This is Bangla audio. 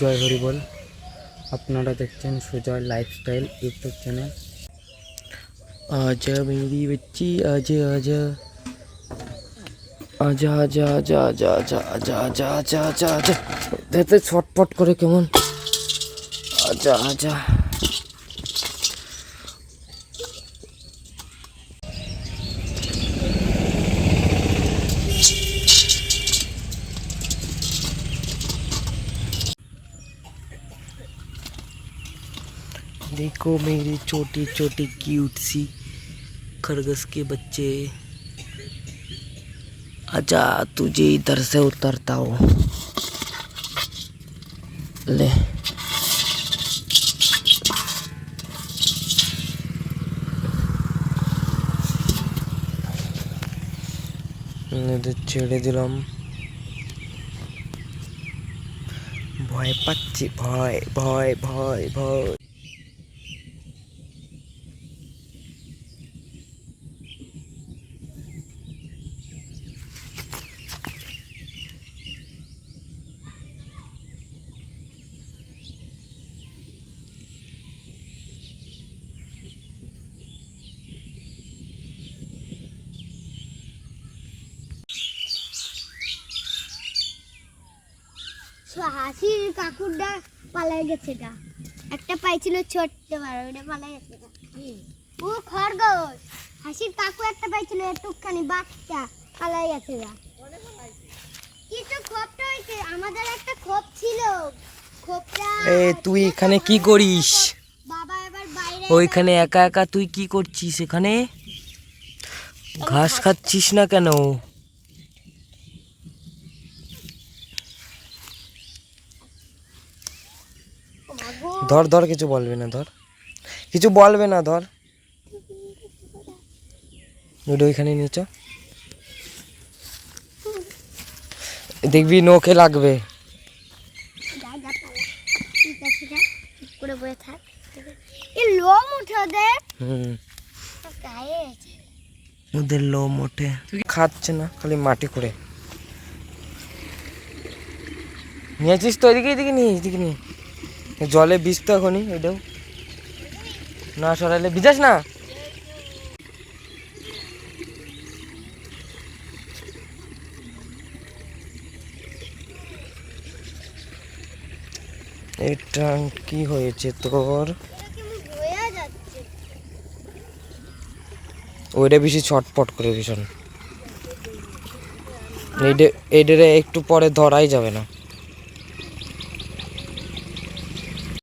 জয় হরিবল আপনারা দেখছেন সুজয় লাইফস্টাইল ইউটিউব চ্যানেল আজা মেরি বচ্চি আজা আজা আজা আজা আজা আজা আজা আজা আজা আজা আজা আজা দেখতে ছটপট করে কেমন আজা আজা देखो मेरे छोटे छोटे क्यूट सी खरगोश के बच्चे आजा तुझे इधर से उतरता हूँ ले এদের ছেড়ে দিলাম ভয় পাচ্ছি ভয় ভয় ভয় ভয় হাসির কাকুরটা পালাই গেছে গা। একটা পাইছিল ছোট্ট বড় ওটা পালাই গেছে গা। ও খরগোশ! হাসির কাকু একটা পাইছিল একটুখানি বাচ্চা পালাই গেছে গা। কিছু খোপটা হয়েছে আমাদের একটা খোপ ছিল। খোপটা এ তুই এখানে কি করিস? বাবা এবার বাইরে ওইখানে একা একা তুই কি করছিস এখানে? ঘাস খাচ্ছিস না কেন? ধর ধর কিছু বলবে না ধর। কিছু বলবে না ধর। ওটা ওইখানে নিয়েছ দেখবি নখে লাগবে। ওদের লোম ওঠে। খাচ্ছে না খালি মাটি করে নিয়েছিস তো এদিকে এদিকে নিয়ে এদিকে নিয়ে। জলে বীজ তো এখনই, এটাও। না সরাইলে ভিজাস না? এটা কি হয়েছে তোর? ওইটা বেশি ছটপট করে ভীষণ। এইটা এইটারে একটু পরে ধরাই যাবে না।